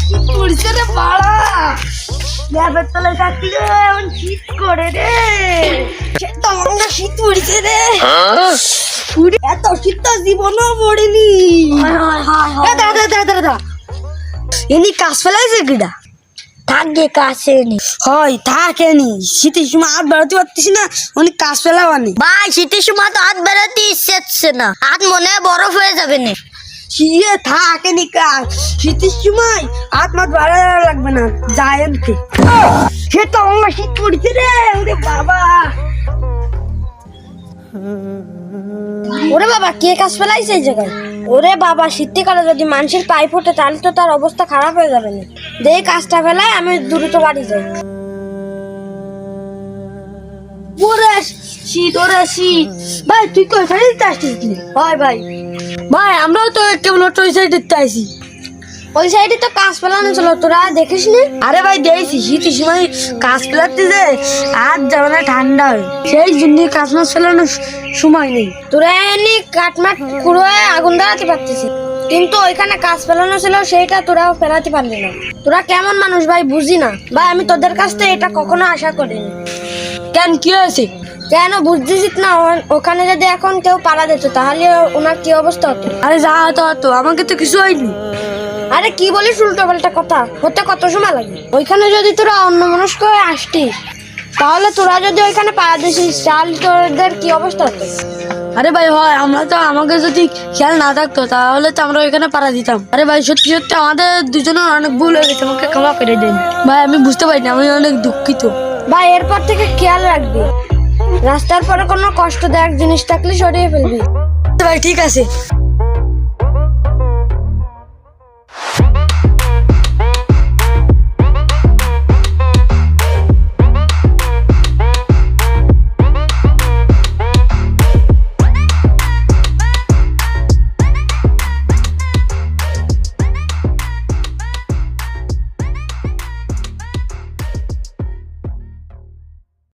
শীত পড়ছে রে বাড়া ল্যাবের তলায় থাকলে এমন শীত করে রে। শীত পড়ছে রে। এত শীত তো জীবনও পড়েনি দাদা দাদা দাদা এনি কাজ ফেলাইছে কিডা? নি হয় থাকেনি। শীতের সময় আর বেরোতে পারতিস না উনি কাজ ফেলাবানি ভাই শীতের সময় তো হাত বেরোতে ইচ্ছে না। হাত মনে বরফ হয়ে যাবে না। শিয়ে থাকেনি কাজ। শীতের সময় হাত মাত বাড়া লাগবে না জায়ান্টকে সে তো আমার শীত পড়ছে রে ওরে বাবা। ওরে বাবা কে কাজ ফেলাইছে এই জায়গায়? ওরে বাবা শীতকালে যদি মানুষের পায়ে ফোটে তাহলে তো তার অবস্থা খারাপ হয়ে যাবে না। দে কাজটা ফেলায় আমি দ্রুত বাড়ি যাই। ওরে শীত ওরে শীত। ভাই তুই কই দিতে আসছিস ভাই ভাই। ভাই আমরাও তো কেবল ওই সাইড আইছি ওই সাইডে তো কাজ ফেলানো ছিল তোরা দেখিস নি? আরে ভাই দেখছি শীতের সময় কাজ ফেলাতে যে আর যাবে না ঠান্ডা হয়। সেই জন্য কাজ মাছ ফেলানোর সময় নেই। তোরা এমনি কাঠমাট কুড়োয় আগুন দাঁড়াতে পারতেছি কিন্তু ওইখানে কাজ ফেলানো ছিল সেইটা তোরাও ফেলাতে পারলি না। তোরা কেমন মানুষ ভাই বুঝি না? ভাই আমি তোদের কাছ থেকে এটা কখনো আশা করিনি। কেন কি হয়েছে? কেন বুঝতেছিস না? ওখানে যদি এখন কেউ পাড়া দিত তাহলে ওনার কি অবস্থা হতো? আরে যা হতো হতো। আমাকে তো কিছু হয়নি। আরে কি বলিস উল্টো পাল্টা কথা? হতে কত সময় লাগে? ওইখানে যদি তোরা অন্য মনস্ক হয়ে আসতিস তাহলে তোরা যদি ওইখানে পাড়া দিছিস চাল তোদের কি অবস্থা হতো? আরে ভাই হয় আমরা তো আমাকে যদি খেয়াল না থাকতো তাহলে তো আমরা ওইখানে পাড়া দিতাম। আরে ভাই সত্যি সত্যি আমাদের দুজনের অনেক ভুল হয়ে গেছে আমাকে ক্ষমা করে দিন। ভাই আমি বুঝতে পারিনি আমি অনেক দুঃখিত। ভাই এরপর থেকে খেয়াল রাখবি। রাস্তার পরে কোনো কষ্ট কষ্টদায়ক জিনিস থাকলে সরিয়ে ফেলবি। ভাই ঠিক আছে।